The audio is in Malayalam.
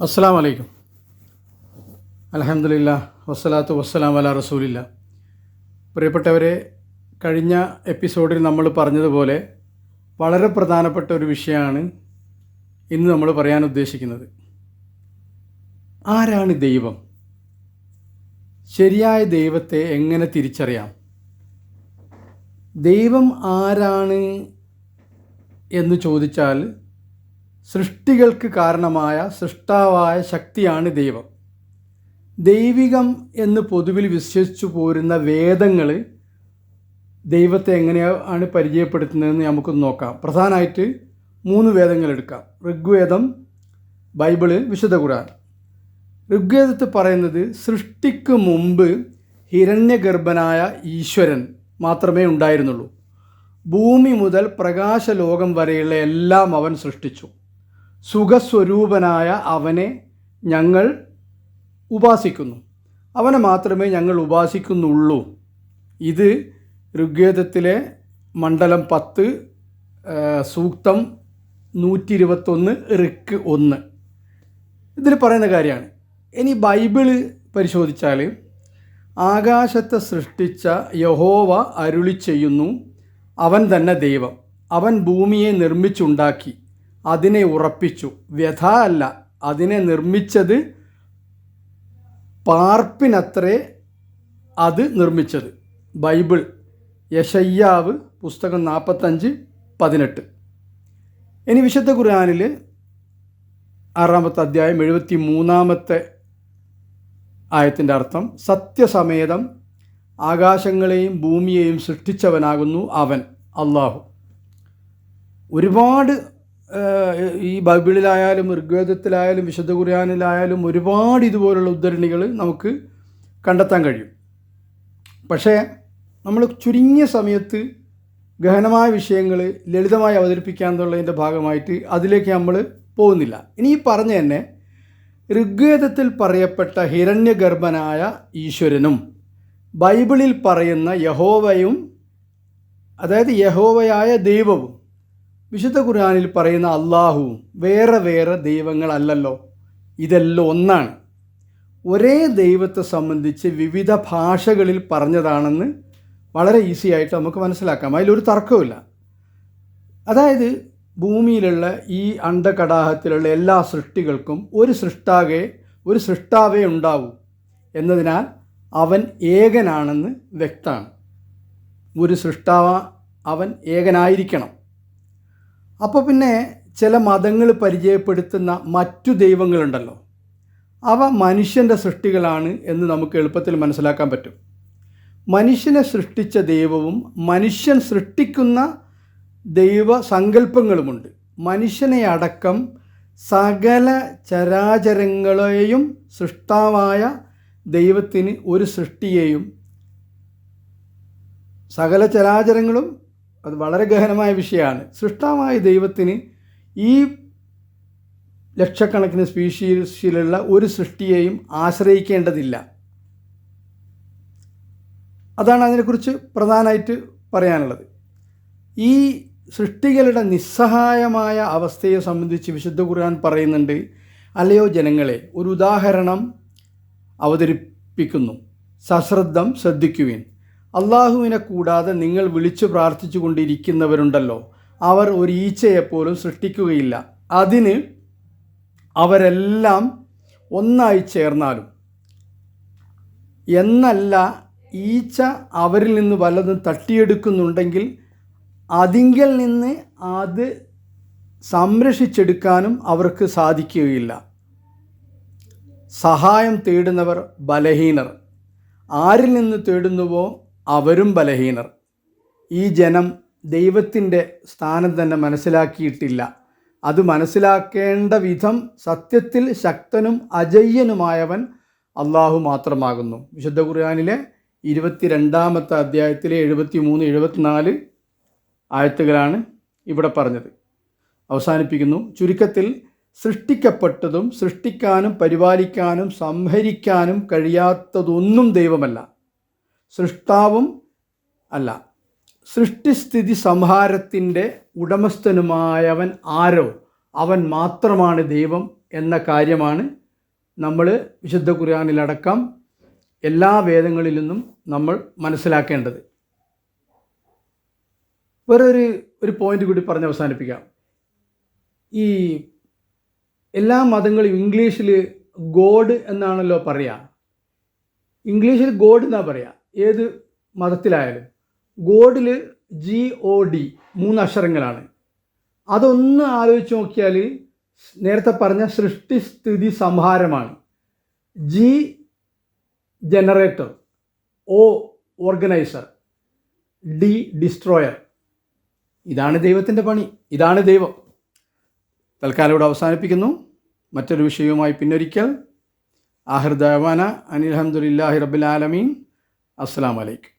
അസ്സാം വലൈക്കും അലഹമില്ല വസ്സലാത്തു വസ്സലാം അല റസൂലില്ല. പ്രിയപ്പെട്ടവരെ കഴിഞ്ഞ എപ്പിസോഡിൽ നമ്മൾ പറഞ്ഞതുപോലെ വളരെ പ്രധാനപ്പെട്ട ഒരു വിഷയമാണ് ഇന്ന് നമ്മൾ പറയാൻ ഉദ്ദേശിക്കുന്നത്. ആരാണ് ദൈവം? ശരിയായ ദൈവത്തെ എങ്ങനെ തിരിച്ചറിയാം? ദൈവം ആരാണ് എന്ന് ചോദിച്ചാൽ സൃഷ്ടികൾക്ക് കാരണമായ സൃഷ്ടാവായ ശക്തിയാണ് ദൈവം. ദൈവികം എന്ന് പൊതുവിൽ വിശ്വസിച്ചു പോരുന്ന വേദങ്ങൾ ദൈവത്തെ എങ്ങനെയാണ് പരിചയപ്പെടുത്തുന്നതെന്ന് നമുക്ക് നോക്കാം. പ്രധാനമായിട്ട് മൂന്ന് വേദങ്ങൾ എടുക്കാം. ഋഗ്വേദം ബൈബിൾ വിശുദ്ധ ഖുർആൻ. ഋഗ്വേദത്തിൽ പറയുന്നത് സൃഷ്ടിക്ക് മുമ്പ് ഹിരണ്യഗർഭനായ ഈശ്വരൻ മാത്രമേ ഉണ്ടായിരുന്നുള്ളൂ. ഭൂമി മുതൽ പ്രകാശലോകം വരെയുള്ള എല്ലാം അവൻ സൃഷ്ടിച്ചു. സുഖസ്വരൂപനായ അവനെ ഞങ്ങൾ ഉപാസിക്കുന്നു. അവനെ മാത്രമേ ഞങ്ങൾ ഉപാസിക്കുന്നുള്ളൂ. ഇത് ഋഗ്വേദത്തിലെ മണ്ഡലം പത്ത് സൂക്തം നൂറ്റി ഇരുപത്തൊന്ന് റിക്ക് ഒന്ന്. ഇതിൽ പറയുന്ന കാര്യമാണ്. ഇനി ബൈബിൾ പരിശോധിച്ചാൽ ആകാശത്തെ സൃഷ്ടിച്ച യഹോവ അരുളി ചെയ്യുന്നു. അവൻ തന്നെ ദൈവം. അവൻ ഭൂമിയെ നിർമ്മിച്ചുണ്ടാക്കി. അതിനെ ഉറപ്പിച്ചു. വ്യഥ അല്ല. അതിനെ നിർമ്മിച്ചത് പാർപ്പിനത്രേ അത് നിർമ്മിച്ചത്. ബൈബിൾ യശയ്യാവ് പുസ്തകം നാൽപ്പത്തഞ്ച് പതിനെട്ട്. ഇനി വിശുദ്ധ ഖുർആാനിൽ ആറാമത്തെ അധ്യായം എഴുപത്തി മൂന്നാമത്തെ ആയത്തിന്റെ അർത്ഥം സത്യസമേതം ആകാശങ്ങളെയും ഭൂമിയെയും സൃഷ്ടിച്ചവനാകുന്നു അവൻ അള്ളാഹു ഒരുപാട് ഈ ബൈബിളിലായാലും ഋഗ്വേദത്തിലായാലും വിശുദ്ധ ഖുർആാനിലായാലും ഒരുപാട് ഇതുപോലുള്ള ഉദ്ധരണികൾ നമുക്ക് കണ്ടെത്താൻ കഴിയും. പക്ഷേ നമ്മൾ ചുരുങ്ങിയ സമയത്ത് ഗഹനമായ വിഷയങ്ങൾ ലളിതമായി അവതരിപ്പിക്കുക എന്നുള്ളതിന്റെ ഭാഗമായിട്ട് അതിലേക്ക് നമ്മൾ പോകുന്നില്ല. ഇനി ഈ പറഞ്ഞ തന്നെ ഋഗ്വേദത്തിൽ പറയപ്പെട്ട ഹിരണ്യഗർഭനായ ഈശ്വരനും ബൈബിളിൽ പറയുന്ന യഹോവയും അതായത് യഹോവയായ ദൈവവും വിശുദ്ധ ഖുർആാനിൽ പറയുന്ന അള്ളാഹു വേറെ വേറെ ദൈവങ്ങളല്ലല്ലോ. ഇതെല്ലാം ഒന്നാണ്. ഒരേ ദൈവത്തെ സംബന്ധിച്ച് വിവിധ ഭാഷകളിൽ പറഞ്ഞതാണെന്ന് വളരെ ഈസി ആയിട്ട് നമുക്ക് മനസ്സിലാക്കാം. അതിലൊരു തർക്കമില്ല അതായത് ഭൂമിയിലുള്ള ഈ അണ്ടകടാഹത്തിലുള്ള എല്ലാ സൃഷ്ടികൾക്കും ഒരു സൃഷ്ടാകെ ഒരു സൃഷ്ടാവേ ഉണ്ടാവൂ എന്നതിനാൽ അവൻ ഏകനാണെന്ന് വ്യക്തമാണ്. ഒരു സൃഷ്ടാവ അവൻ ഏകനായിരിക്കണം. അപ്പോൾ പിന്നെ ചില മതങ്ങൾ പരിചയപ്പെടുത്തുന്ന മറ്റു ദൈവങ്ങളുണ്ടല്ലോ. അവ മനുഷ്യന്റെ സൃഷ്ടികളാണ് എന്ന് നമുക്ക് എളുപ്പത്തിൽ മനസ്സിലാക്കാൻ പറ്റും. മനുഷ്യനെ സൃഷ്ടിച്ച ദൈവവും മനുഷ്യൻ സൃഷ്ടിക്കുന്ന ദൈവ സങ്കല്പങ്ങളുമുണ്ട്. മനുഷ്യനെ അടക്കം സകല ചരാചരങ്ങളെയും സൃഷ്ടാവായ ദൈവത്തിന് ഒരു സൃഷ്ടിയെയും സകല ചരാചരങ്ങളും അത് വളരെ ഗഹനമായ വിഷയമാണ്. സൃഷ്ടാവായ ദൈവത്തിന് ഈ ലക്ഷക്കണക്കിന് സ്പീഷീസിലുള്ള ഒരു സൃഷ്ടിയെയും ആശ്രയിക്കേണ്ടതില്ല. അതാണ് അതിനെക്കുറിച്ച് പ്രധാനമായിട്ട് പറയാനുള്ളത്. ഈ സൃഷ്ടികളുടെ നിസ്സഹായമായ അവസ്ഥയെ സംബന്ധിച്ച് വിശുദ്ധ ഖുർആൻ പറയുന്നുണ്ട് അല്ലയോ ജനങ്ങളെ ഒരു ഉദാഹരണം അവതരിപ്പിക്കുന്നു. സശ്രദ്ധം ശ്രദ്ധിക്കുവിൻ. അള്ളാഹുവിനെ കൂടാതെ നിങ്ങൾ വിളിച്ചു പ്രാർത്ഥിച്ചു കൊണ്ടിരിക്കുന്നവരുണ്ടല്ലോ. അവർ ഒരു ഈച്ചയെപ്പോലും സൃഷ്ടിക്കുകയില്ല. അതിന് അവരെല്ലാം ഒന്നായി ചേർന്നാലും. എന്നല്ല ഈച്ച അവരിൽ നിന്ന് വല്ലതും തട്ടിയെടുക്കുന്നുണ്ടെങ്കിൽ അതിങ്കിൽ നിന്ന് അത് സംരക്ഷിച്ചെടുക്കാനും അവർക്ക് സാധിക്കുകയില്ല. സഹായം തേടുന്നവർ ബലഹീനർ. ആരിൽ നിന്ന് തേടുന്നുവോ അവരും ബലഹീനർ. ഈ ജനം ദൈവത്തിന്റെ സ്ഥാനം തന്നെ മനസ്സിലാക്കിയിട്ടില്ല. അത് മനസ്സിലാക്കേണ്ട വിധം സത്യത്തിൽ ശക്തനും അജയ്യനുമായവൻ അള്ളാഹു മാത്രമാകുന്നു. വിശുദ്ധ ഖുർആാനിലെ ഇരുപത്തിരണ്ടാമത്തെ അധ്യായത്തിലെ എഴുപത്തി മൂന്ന് എഴുപത്തിനാല് ആയത്തുകളാണ് ഇവിടെ പറഞ്ഞത്. അവസാനിപ്പിക്കുന്നു. ചുരുക്കത്തിൽ സൃഷ്ടിക്കപ്പെട്ടതും സൃഷ്ടിക്കാനും പരിപാലിക്കാനും സംഹരിക്കാനും കഴിയാത്തതൊന്നും ദൈവമല്ല. സൃഷ്ടാവും അല്ല. സൃഷ്ടിസ്ഥിതി സംഹാരത്തിന്റെ ഉടമസ്ഥനുമായവൻ ആരോ? അവൻ മാത്രമാണ് ദൈവം എന്ന കാര്യമാണ് നമ്മൾ വിശുദ്ധ ഖുർആാനിലടക്കം എല്ലാ വേദങ്ങളിൽ നിന്നും നമ്മൾ മനസ്സിലാക്കേണ്ടത്. വേറൊരു ഒരു പോയിന്റ് കൂടി പറഞ്ഞ് അവസാനിപ്പിക്കാം. ഈ എല്ലാ മതങ്ങളും ഇംഗ്ലീഷിൽ ഗോഡ് എന്നാണല്ലോ പറയുക ഇംഗ്ലീഷിൽ ഗോഡ് എന്നാണ് പറയുക ഏത് മതത്തിലായാലും. ഗോഡിൽ ജി ഒ ഡി മൂന്ന് അക്ഷരങ്ങളാണ് അതൊന്ന് ആലോചിച്ച് നോക്കിയാൽ നേരത്തെ പറഞ്ഞ സൃഷ്ടി സ്ഥിതി സംഹാരമാണ്. G generator O organiser D destroyer ഇതാണ് ദൈവത്തിന്റെ പണി. ഇതാണ് ദൈവം. തൽക്കാലം ഇവിടെ അവസാനിപ്പിക്കുന്നു. മറ്റൊരു വിഷയവുമായി പിന്നൊരിക്കൽ. ആഹിർ ദവാന അനിൽഹമുല്ലാഹി റബ്ബിൽ ആലമീൻ. അസ്സാം വലൈക്കും